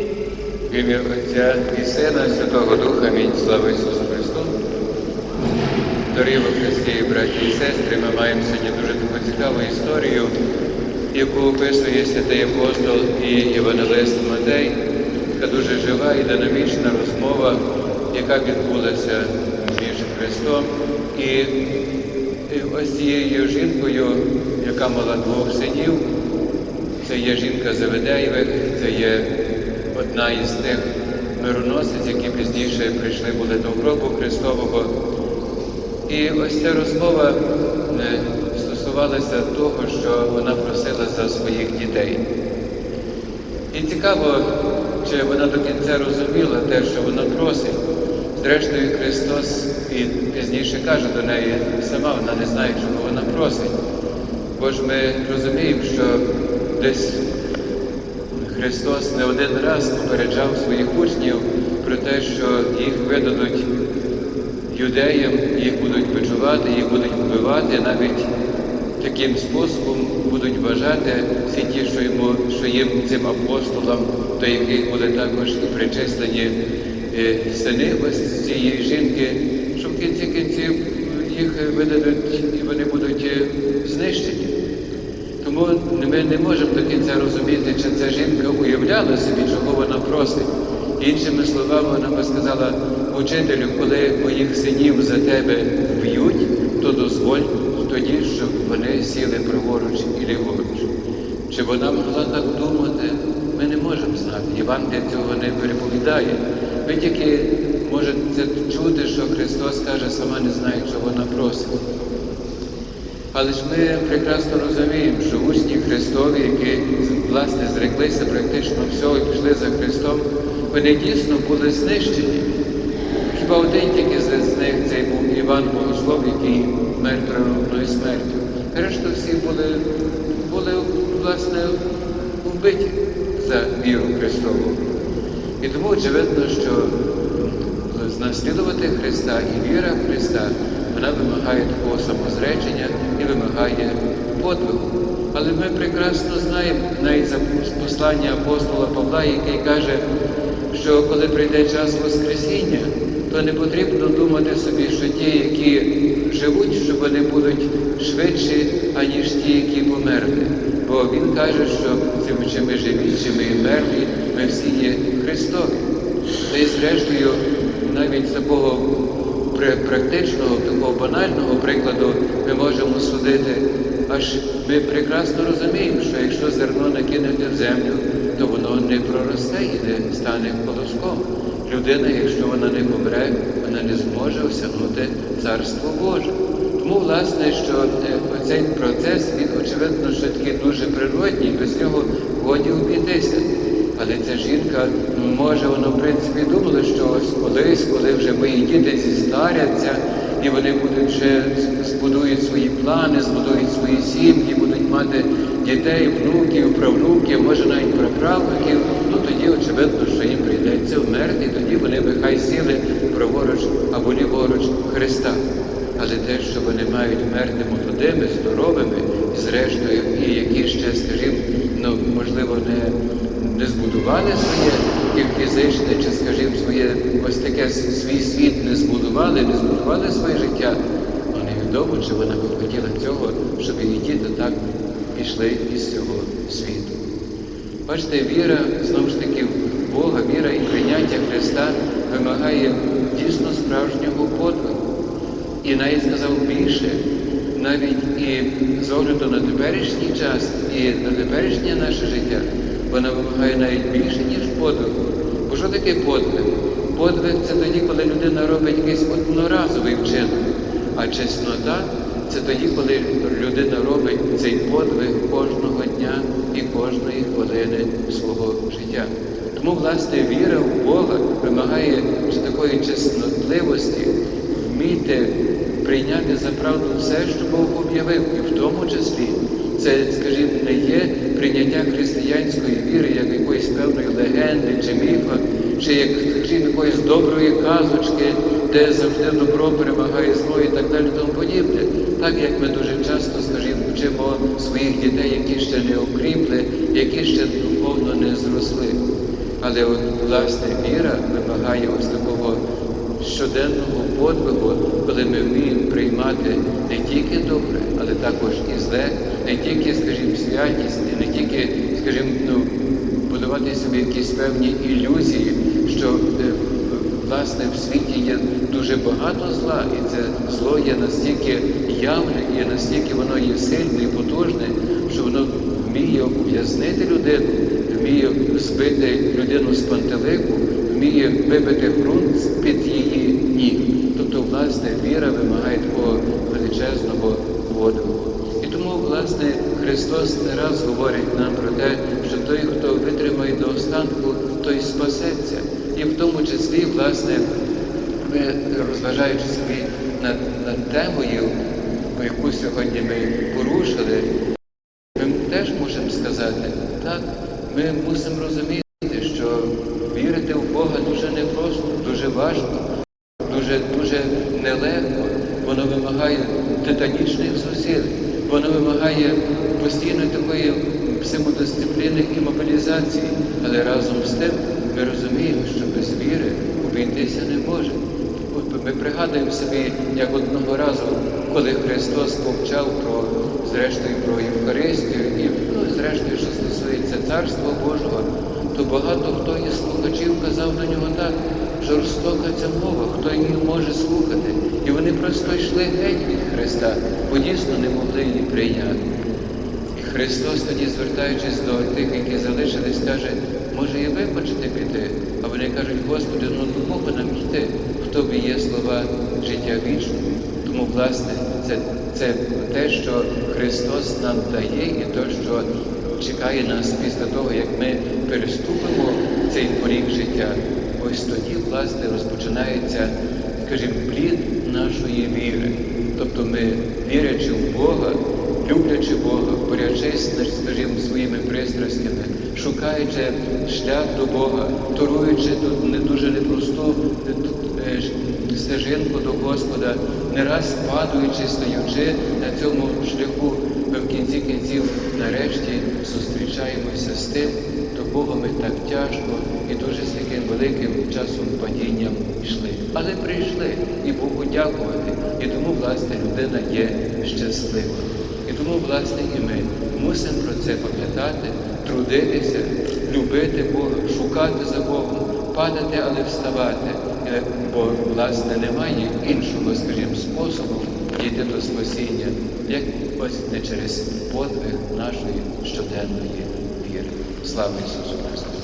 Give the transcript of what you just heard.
В ім'я Отця і Сина, Святого Духа, Амінь. Слава Ісусу Христу. Дорогі во Христі, браті і сестри, ми маємо сьогодні дуже таку цікаву історію, яку описує святий апостол і Євангелист Матей, така дуже жива і динамічна розмова, яка відбулася між Христом і ось цією жінкою, яка мала двох синів. Це є жінка Заведеєвих, це є одна із тих мироносиць, які пізніше прийшли були до гробу Христового. І ось ця розмова е, стосувалася того, що вона просила за своїх дітей. І цікаво, чи вона до кінця розуміла те, що вона просить. Зрештою, Христос і пізніше каже до неї, сама вона не знає, чого вона просить. Бо ж ми розуміємо, що десь Христос не один раз попереджав своїх учнів про те, що їх видадуть юдеям, їх будуть бичувати, їх будуть вбивати, навіть таким способом будуть вважати всі ті, що йому, що їм цим апостолам, до яких були також і причислені е, сини ось цієї жінки, що в кінці кінців їх видадуть і вони будуть е, знищені. Тому ми не можемо до кінця розуміти, чи ця жінка уявляла собі, чого вона просить. Іншими словами, вона би сказала, учителю, коли моїх синів за тебе вб'ють, то дозволь тоді, щоб вони сіли праворуч і ліворуч. Чи вона могла так думати, ми не можемо знати. Євангелія цього не переповідає. Ви тільки можете чути, що Христос каже, сама не знає, що вона просить. Але ж ми прекрасно розуміємо, що учні Христові, які власне зреклися практично всього і пішли за Христом, вони дійсно були знищені. Хіба один тільки з них цей був Іван Богослов, який мер природною смертю. Решта всі були, були власне вбиті за віру Христову. І тому очевидно, що наслідувати Христа і віра Христа, вона вимагає такого самозречення і вимагає подвигу. Але ми прекрасно знаємо навіть за послання апостола Павла, який каже, що коли прийде час Воскресіння, то не потрібно думати собі, що ті, які живуть, що вони будуть швидші, аніж ті, які померли. Бо він каже, що чи ми живі, чи ми мертві, ми всі є Христові. Та й зрештою, навіть з такого практичного, такого банального прикладу ми можемо судити, аж ми прекрасно розуміємо, що якщо зерно накинути в землю, то воно не проросте і не стане колоском. Людина, якщо вона не помре, вона не зможе осягнути Царство Боже. Тому, власне, що цей процес, він, очевидно, що такий дуже природній, без нього годі обійтися. Але ця жінка, може, вона, в принципі, думала, що колись, коли вже мої діти зістаряться, і вони будуть вже збудують свої плани, збудують свої сім'ї, будуть мати дітей, внуків, правнуків, може навіть праправнуків, ну тоді, очевидно, що їм прийдеться вмерти, і тоді вони би хай сіли праворуч або ліворуч Христа. Але те, що вони мають вмерти молодими, здоровими, і зрештою, і які ще, скажімо, ну, можливо, не не збудували своє і фізичне, чи, скажімо, своє ось таке свій світ не збудували, не збудували своє життя, ну невідомо, чи вона хотіла цього, щоб її діти так пішли із цього світу. Бачите, віра, знову ж таки, в Бога, віра і прийняття Христа вимагає дійсно справжнього подвигу. І навіть сказав більше, навіть і з огляду на теперішній час і на теперішнє наше життя, вона вимагає навіть більше, ніж подвигу. Бо що таке подвиг? Подвиг це тоді, коли людина робить якийсь одноразовий вчинок, а чеснота це тоді, коли людина робить цей подвиг кожного дня і кожної хвилини свого життя. Тому, власне, віра в Бога вимагає такої чеснотливості, вміти прийняти за правду все, що Бог об'явив, і в тому числі це, скажімо, не є прийняття християнської віри як якоїсь певної легенди чи міфа, чи як, скажімо, якоїсь доброї казочки, де завжди добро перемагає зло і так далі, тому подібне. Так як ми дуже часто, скажімо, вчимо своїх дітей, які ще не окріпли, які ще духовно не зросли. Але от, власне віра вимагає ось такого щоденного подвигу, коли ми вміємо приймати не тільки добре, але також і зле, не тільки, скажімо, святість, не тільки, скажімо, ну, будувати собі якісь певні ілюзії, що е, власне в світі є дуже багато зла, і це зло є настільки явне, і настільки воно є сильне і потужне, що воно вміє ув'язнити людину, вміє збити людину з пантелику, вміє вибити ґрунт з-під її ніг. Тобто, власне, віра вимагає такого величезного подвигу. І тому, власне, Христос не раз говорить нам про те, що той, хто витримає до останку, той спасеться. І в тому числі, власне, ми, розважаючи собі над, над темою, яку сьогодні ми порушили, ми теж можемо сказати, так, ми мусимо розуміти, що вірити в Бога дуже непросто, дуже важко, дуже дуже нелегко. Воно вимагає титанічних зусиль, воно вимагає постійної такої самодисципліни і мобілізації. Але разом з тим ми розуміємо, що без віри обійтися не може. От ми пригадуємо собі, як одного разу, коли Христос повчав про зрештою про Євхаристію і ну, зрештою, що стосується Царства Божого, то багато хто із слухачів казав до нього так, жорстока ця мова, хто її може слухати. І вони просто йшли геть від Христа, бо дійсно не могли її прийняти. І Христос тоді, звертаючись до тих, які залишились, каже, може і ви хочете піти? А вони кажуть, Господи, ну до кого нам йти? В тобі є слова життя вічного. Тому, власне, це, це те, що Христос нам дає, і те, що чекає нас після того, як ми переступимо цей поріг життя. Ось тоді, власне, розпочинається, скажімо, плід нашої віри. Тобто ми, вірячи в Бога, люблячи Бога, борячись, скажімо, своїми пристрастями, шукаючи шлях до Бога, торуючи тут не дуже непросту е, стежинку до Господа, не раз падаючи, стаючи на цьому шляху, ми в кінці кінців нарешті зустрічаємося з тим, до кого ми так тяжко і дуже з таким великим часом падінням йшли. Але прийшли і Богу дякувати. І тому, власне, людина є щаслива. І тому, власне, і ми мусимо про це пам'ятати, трудитися, любити Бога, шукати за Богом, падати, але вставати. Е, Бо, власне, немає іншого, скажімо, способу дійти до спасіння, як ось не через подвиг нашої щоденної віри. Слава Ісусу Христу!